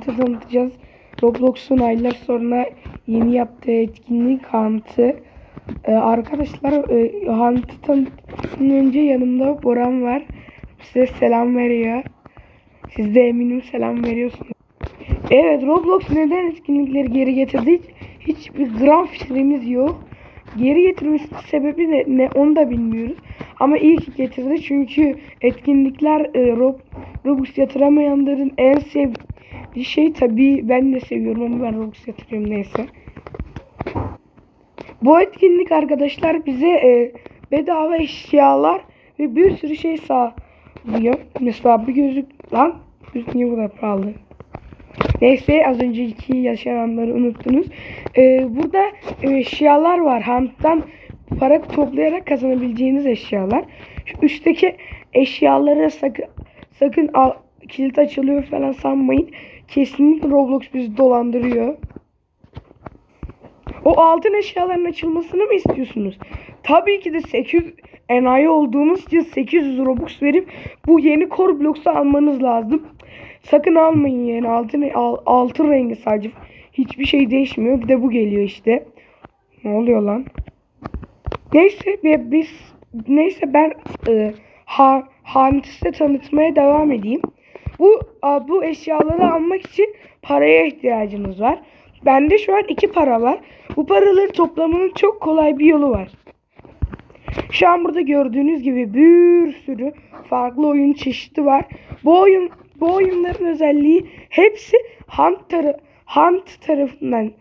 Hunt'ı tanıtacağız. Roblox'un aylar sonra yeni yaptığı etkinlik Hunt'ı. Ee, arkadaşlar e, Hunt'ı tanıtmadan önce yanımda Boran var. Size selam veriyor. Siz de eminim selam veriyorsunuz. Evet Roblox neden etkinlikleri geri getirdi? Hiç, hiçbir gram fikrimiz yok. Geri getirmesinin sebebi ne, ne onu da bilmiyoruz. Ama iyi ki getirdi çünkü etkinlikler e, Rob, Robux yatıramayanların en sevdiği şey tabii ben de seviyorum ama ben Robux yatırıyorum neyse. Bu etkinlik arkadaşlar bize e, bedava eşyalar ve bir sürü şey sağlıyor. Mesela bir gözlük lan gözlük niye bu kadar pahalı? Neyse az önceki yaşananları unuttunuz. Ee, burada e, eşyalar var. Hunt'tan para toplayarak kazanabileceğiniz eşyalar. Şu üstteki eşyaları sakın sakın al, kilit açılıyor falan sanmayın. Kesinlikle Roblox bizi dolandırıyor. O altın eşyaların açılmasını mı istiyorsunuz? Tabii ki de 800 enayi olduğunuz için 800 Robux verip bu yeni Core Blocks'u almanız lazım. Sakın almayın yani altın al, altın rengi sadece. Hiçbir şey değişmiyor. Bir de bu geliyor işte. Ne oluyor lan? Neyse biz neyse ben e, ha, Hantis'e tanıtmaya devam edeyim. Bu bu eşyaları almak için paraya ihtiyacınız var. Bende şu an iki para var. Bu paraları toplamanın çok kolay bir yolu var. Şu an burada gördüğünüz gibi bir sürü farklı oyun çeşidi var. Bu oyun bu oyunların özelliği hepsi Hunt, tarı, Hunt tarafından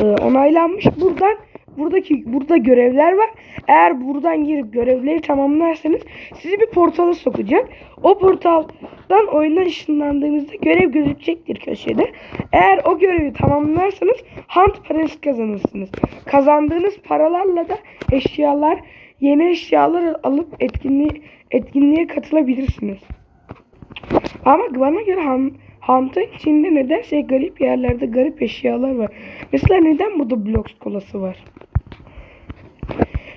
e, onaylanmış. Buradan buradaki burada görevler var. Eğer buradan girip görevleri tamamlarsanız sizi bir portala sokacak. O portaldan oyundan ışınlandığınızda görev gözükecektir köşede. Eğer o görevi tamamlarsanız Hunt parası kazanırsınız. Kazandığınız paralarla da eşyalar, yeni eşyalar alıp etkinliğe, etkinliğe katılabilirsiniz. Ama bana göre Han, Hunt'ın içinde nedense garip yerlerde garip eşyalar var. Mesela neden burada Blox kolası var?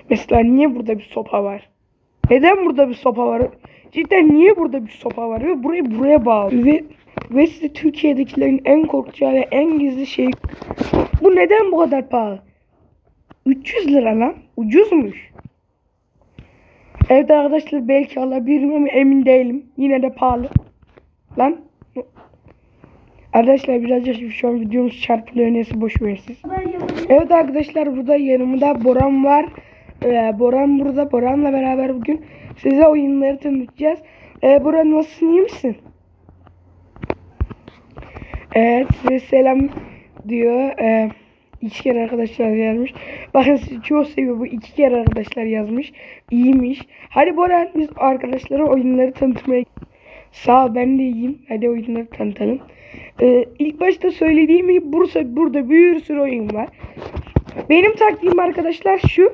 Mesela niye burada bir sopa var? Neden burada bir sopa var? Cidden niye burada bir sopa var? Ve burayı buraya bağlı. Ve, ve size Türkiye'dekilerin en korkacağı ve en gizli şey. Bu neden bu kadar pahalı? 300 lira lan. Ucuzmuş. Evet arkadaşlar belki alabilirim ama emin değilim. Yine de pahalı. Lan. Arkadaşlar birazcık şu an videomuz çarpılıyor neyse boş verin siz. Evet arkadaşlar burada yanımda Boran var. Ee, Boran burada. Boran'la beraber bugün size oyunları tanıtacağız. Ee, Boran nasılsın iyi misin? Evet size selam diyor. Ee, iki kere arkadaşlar yazmış. Bakın sizi çok seviyor bu iki kere arkadaşlar yazmış. İyiymiş. Hadi Boran biz arkadaşlara oyunları tanıtmaya Sağ ol ben de iyiyim. Hadi oyunları tanıtalım. Ee, ilk başta söylediğim gibi Bursa, burada bir sürü oyun var. Benim taktiğim arkadaşlar şu.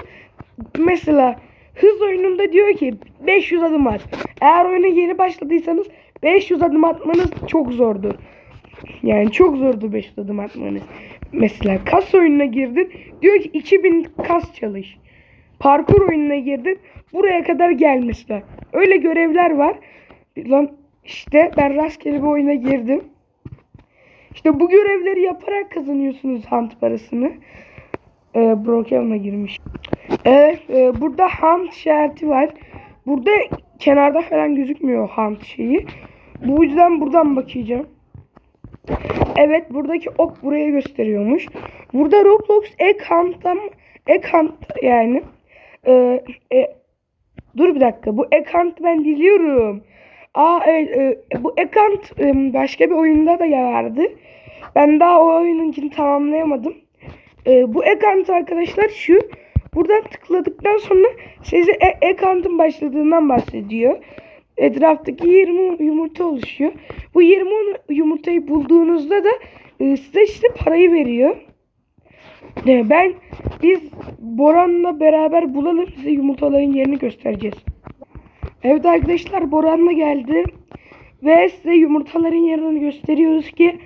Mesela hız oyununda diyor ki 500 adım at. Eğer oyuna yeni başladıysanız 500 adım atmanız çok zordur. Yani çok zordu 500 adım atmanız. Mesela kas oyununa girdin. Diyor ki 2000 kas çalış. Parkur oyununa girdin. Buraya kadar gelmişler. Öyle görevler var. Lan işte ben rastgele bir oyuna girdim. İşte bu görevleri yaparak kazanıyorsunuz hunt parasını. Ee, Brokeon'a girmiş. Evet e, burada hunt işareti var. Burada kenarda falan gözükmüyor hunt şeyi. Bu yüzden buradan bakacağım. Evet buradaki ok buraya gösteriyormuş. Burada Roblox ek hunt'tan ek hunt yani e, e, dur bir dakika bu ek hunt ben diliyorum. Aa evet e, bu ekant e, başka bir oyunda da vardı. Ben daha o oyununkini tamamlayamadım. E, bu ekant arkadaşlar şu. Buradan tıkladıktan sonra size ekantın başladığından bahsediyor. Etraftaki 20 yumurta oluşuyor. Bu 20 yumurtayı bulduğunuzda da e, size işte parayı veriyor. E, ben biz Boran'la beraber bulalım size yumurtaların yerini göstereceğiz. Evet arkadaşlar Boran'la geldi. Ve size yumurtaların yerini gösteriyoruz ki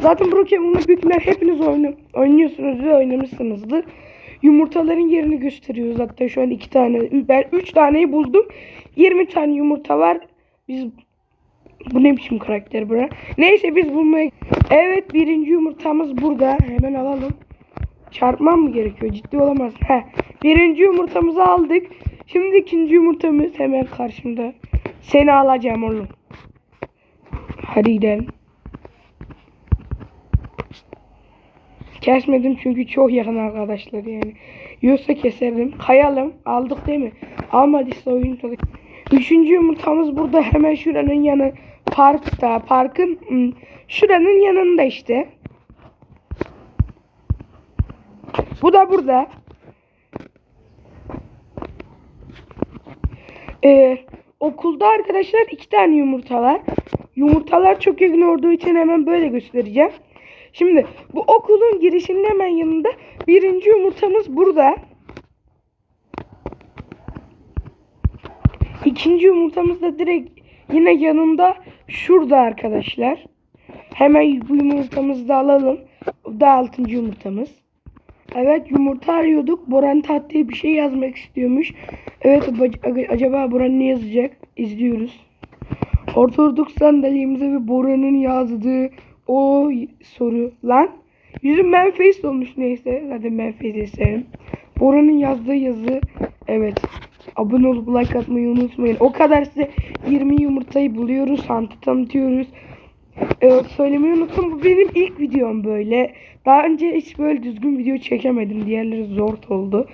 zaten Brokemon'u büyük hepiniz oyunu, oynuyorsunuz ve oynamışsınızdır. Yumurtaların yerini gösteriyoruz hatta şu an iki tane. Ben üç taneyi buldum. 20 tane yumurta var. Biz Bu ne biçim karakter bura? Neyse biz bulmaya... Evet birinci yumurtamız burada. Hemen alalım. Çarpmam mı gerekiyor? Ciddi olamaz. He. Birinci yumurtamızı aldık. Şimdi ikinci yumurtamız hemen karşımda. Seni alacağım oğlum. Hadi gidelim. Kesmedim çünkü çok yakın arkadaşlar yani. Yoksa keserdim. Kayalım. Aldık değil mi? Almadıysa oyun tadı. Üçüncü yumurtamız burada hemen şuranın yanı. Parkta. Parkın hmm, şuranın yanında işte. Bu da burada. Ee, okulda arkadaşlar iki tane yumurta var. Yumurtalar çok yakın olduğu için hemen böyle göstereceğim. Şimdi bu okulun girişinin hemen yanında birinci yumurtamız burada. İkinci yumurtamız da direkt yine yanında şurada arkadaşlar. Hemen bu yumurtamızı da alalım. Bu da altıncı yumurtamız. Evet yumurta arıyorduk. Boran tatlıya bir şey yazmak istiyormuş. Evet ac- acaba Boran ne yazacak? İzliyoruz. Oturduk sandalyemize ve Boran'ın yazdığı o soru lan. Yüzüm Memphis olmuş neyse. Zaten Memphis'i severim. Boran'ın yazdığı yazı evet. Abone olup like atmayı unutmayın. O kadar size 20 yumurtayı buluyoruz. Hantı tanıtıyoruz. Evet, söylemeyi unuttum. Bu benim ilk videom böyle. Daha önce hiç böyle düzgün video çekemedim. Diğerleri zor oldu.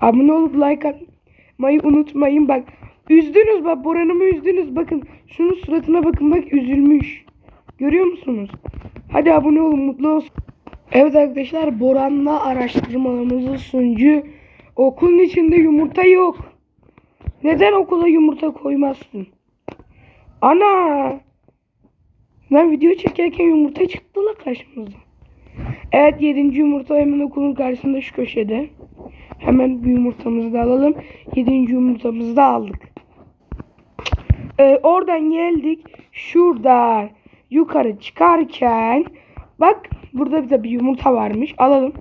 Abone olup like atmayı unutmayın. Bak üzdünüz bak. Boran'ımı üzdünüz. Bakın şunun suratına bakın. Bak üzülmüş. Görüyor musunuz? Hadi abone olun. Mutlu olsun. Evet arkadaşlar Boran'la araştırmalarımızın sonucu okulun içinde yumurta yok. Neden okula yumurta koymazsın? Ana! Ben video çekerken yumurta çıktı la karşımıza. Evet yedinci yumurta hemen okulun karşısında şu köşede. Hemen bir yumurtamızı da alalım. Yedinci yumurtamızı da aldık. Ee, oradan geldik. Şurada yukarı çıkarken bak burada bir de bir yumurta varmış. Alalım.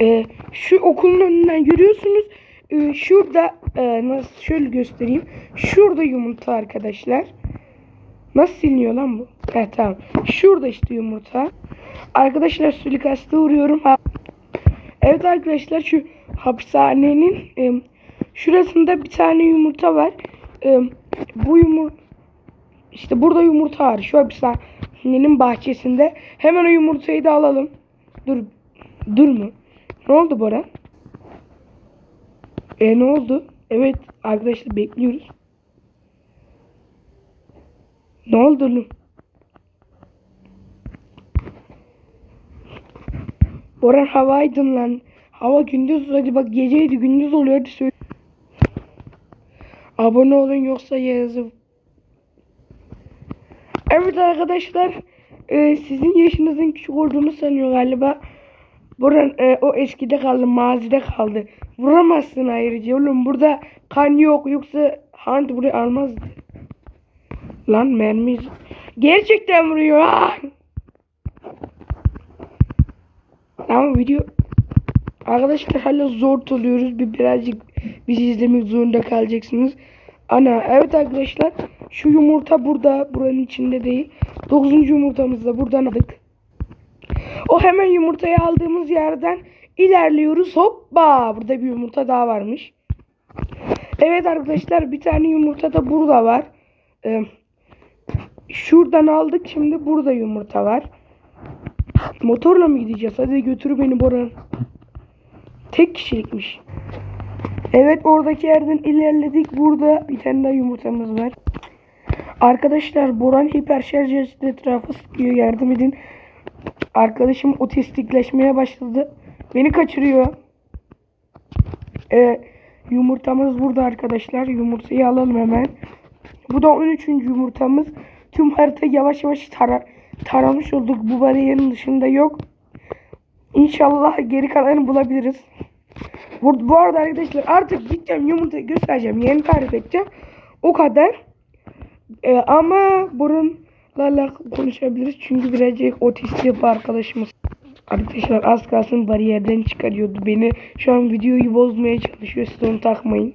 Ee, şu okulun önünden görüyorsunuz. Ee, şurada e, nasıl şöyle göstereyim. Şurada yumurta arkadaşlar. Nasıl siliniyor lan bu? Evet tamam. Şurada işte yumurta. Arkadaşlar suikasta uğruyorum. Evet arkadaşlar şu hapishanenin e, şurasında bir tane yumurta var. E, bu yumurta işte burada yumurta var. Şu hapishanenin bahçesinde. Hemen o yumurtayı da alalım. Dur. Dur mu? Ne oldu Bora? E ne oldu? Evet arkadaşlar bekliyoruz. Ne oldu oğlum? Boran hava aydın lan. Hava gündüz hadi bak geceydi gündüz oluyor hadi söyle. Abone olun yoksa yazı. Evet arkadaşlar e, sizin yaşınızın küçük olduğunu sanıyor galiba. Boran e, o eskide kaldı mazide kaldı. Vuramazsın ayrıca oğlum burada kan yok yoksa Hunt burayı almazdı. Lan mermi gerçekten vuruyor. Ama video arkadaşlar hala zor oluyoruz. Bir birazcık bizi izlemek zorunda kalacaksınız. Ana evet arkadaşlar şu yumurta burada buranın içinde değil. Dokuzuncu yumurtamızı da buradan aldık. O hemen yumurtayı aldığımız yerden ilerliyoruz. Hoppa burada bir yumurta daha varmış. Evet arkadaşlar bir tane yumurta da burada var. Ee, şuradan aldık şimdi burada yumurta var. Motorla mı gideceğiz? Hadi götür beni Boran. Tek kişilikmiş. Evet oradaki yerden ilerledik. Burada bir tane daha yumurtamız var. Arkadaşlar Boran hiper şarj açtı etrafı sıkıyor. Yardım edin. Arkadaşım otistikleşmeye başladı. Beni kaçırıyor. Ee, yumurtamız burada arkadaşlar. Yumurtayı alalım hemen. Bu da 13. yumurtamız. Tüm harita yavaş yavaş tara taramış olduk. Bu bariyerin dışında yok. İnşallah geri kalanını bulabiliriz. Bu, bu arada arkadaşlar artık gideceğim yumurtayı göstereceğim. Yeni tarif edeceğim. O kadar. Ee, ama burunla alakalı konuşabiliriz. Çünkü birazcık otistik bir arkadaşımız. Arkadaşlar az kalsın bariyerden çıkarıyordu beni. Şu an videoyu bozmaya çalışıyor. Siz onu takmayın.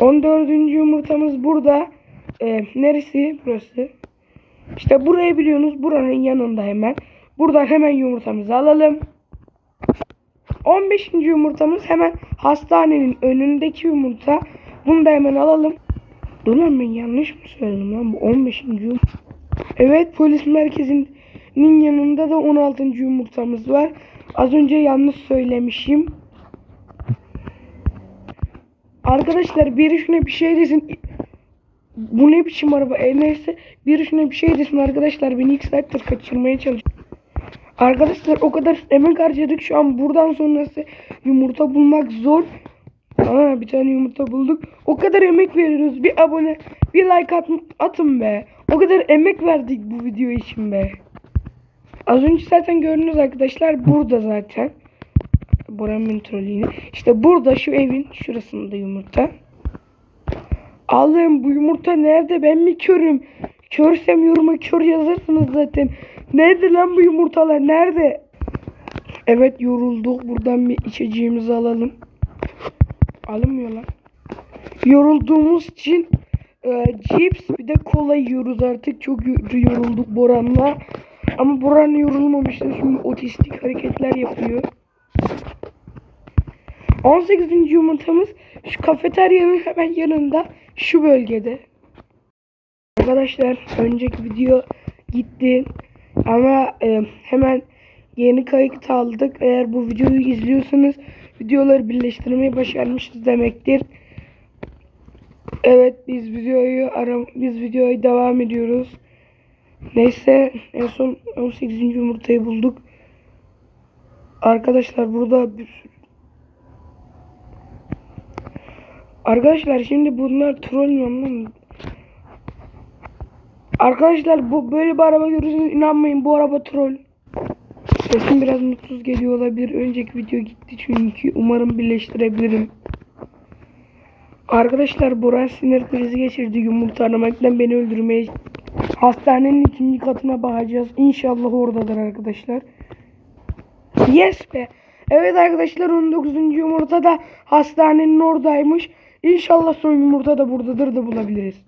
14. yumurtamız burada. e, neresi burası? İşte burayı biliyorsunuz. Buranın yanında hemen. Buradan hemen yumurtamızı alalım. 15. yumurtamız hemen hastanenin önündeki yumurta. Bunu da hemen alalım. Dur lan ben yanlış mı söyledim lan bu 15. yumurta. Evet polis merkezinin yanında da 16. yumurtamız var. Az önce yanlış söylemişim. Arkadaşlar biri şuna bir şey desin. Bu ne biçim araba? E neyse biri şuna bir şey desin arkadaşlar. Beni ilk saattir kaçırmaya çalışıyor. Arkadaşlar o kadar emek harcadık. Şu an buradan sonrası yumurta bulmak zor. Aa, bir tane yumurta bulduk. O kadar emek veriyoruz. Bir abone, bir like at, atın be. O kadar emek verdik bu video için be. Az önce zaten gördünüz arkadaşlar. Burada zaten. Buranın trolliğini. İşte burada şu evin şurasında yumurta. Allah'ım bu yumurta nerede? Ben mi körüm? Körsem yoruma kör yazırsınız zaten. Nerede lan bu yumurtalar? Nerede? Evet yorulduk. Buradan bir içeceğimizi alalım. Alınmıyor lan. Yorulduğumuz için e, cips bir de kola yiyoruz artık. Çok yo- yorulduk Boran'la. Ama Boran yorulmamıştı. Şimdi otistik hareketler yapıyor. 18. yumurtamız şu kafeteryanın hemen yanında şu bölgede. Arkadaşlar önceki video gitti ama e, hemen yeni kayıt aldık. Eğer bu videoyu izliyorsanız videoları birleştirmeyi başarmışız demektir. Evet biz videoyu ara biz videoya devam ediyoruz. Neyse en son 18. yumurtayı bulduk. Arkadaşlar burada bir sürü Arkadaşlar şimdi bunlar troll anlamadım. Arkadaşlar bu böyle bir araba görürseniz inanmayın bu araba troll. Sesim biraz mutsuz geliyor olabilir. Önceki video gitti çünkü umarım birleştirebilirim. Arkadaşlar Boran sinir krizi geçirdi yumurta aramaktan beni öldürmeye. Hastanenin ikinci katına bakacağız. İnşallah oradadır arkadaşlar. Yes be. Evet arkadaşlar 19. yumurta da hastanenin oradaymış. İnşallah son yumurta da buradadır da bulabiliriz.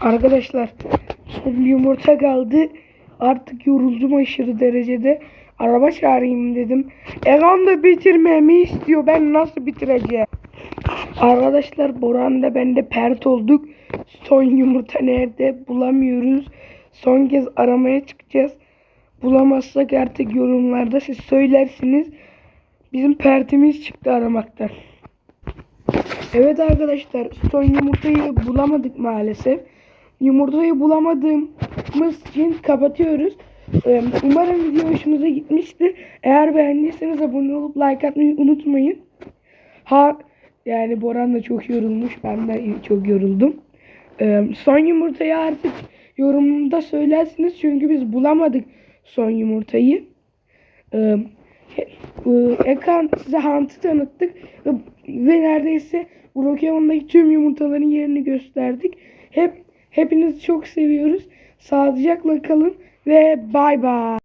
Arkadaşlar son yumurta kaldı. Artık yoruldum aşırı derecede. Araba çağırayım dedim. Egan da bitirmemi istiyor. Ben nasıl bitireceğim? Arkadaşlar Boran da ben de pert olduk. Son yumurta nerede bulamıyoruz. Son kez aramaya çıkacağız. Bulamazsak artık yorumlarda siz söylersiniz. Bizim pertimiz çıktı aramaktan. Evet arkadaşlar son yumurtayı bulamadık maalesef. Yumurtayı bulamadığımız için kapatıyoruz. Ee, Umarım video hoşunuza gitmiştir. Eğer beğendiyseniz abone olup like atmayı unutmayın. Ha yani Boran da çok yorulmuş. Ben de çok yoruldum. Ee, son yumurtayı artık yorumda söylersiniz. Çünkü biz bulamadık son yumurtayı. Ee, e, ekran size Hunt'ı tanıttık ve, ve neredeyse Brokeon'daki tüm yumurtaların yerini gösterdik. Hep hepinizi çok seviyoruz. Sağlıcakla kalın ve bay bay.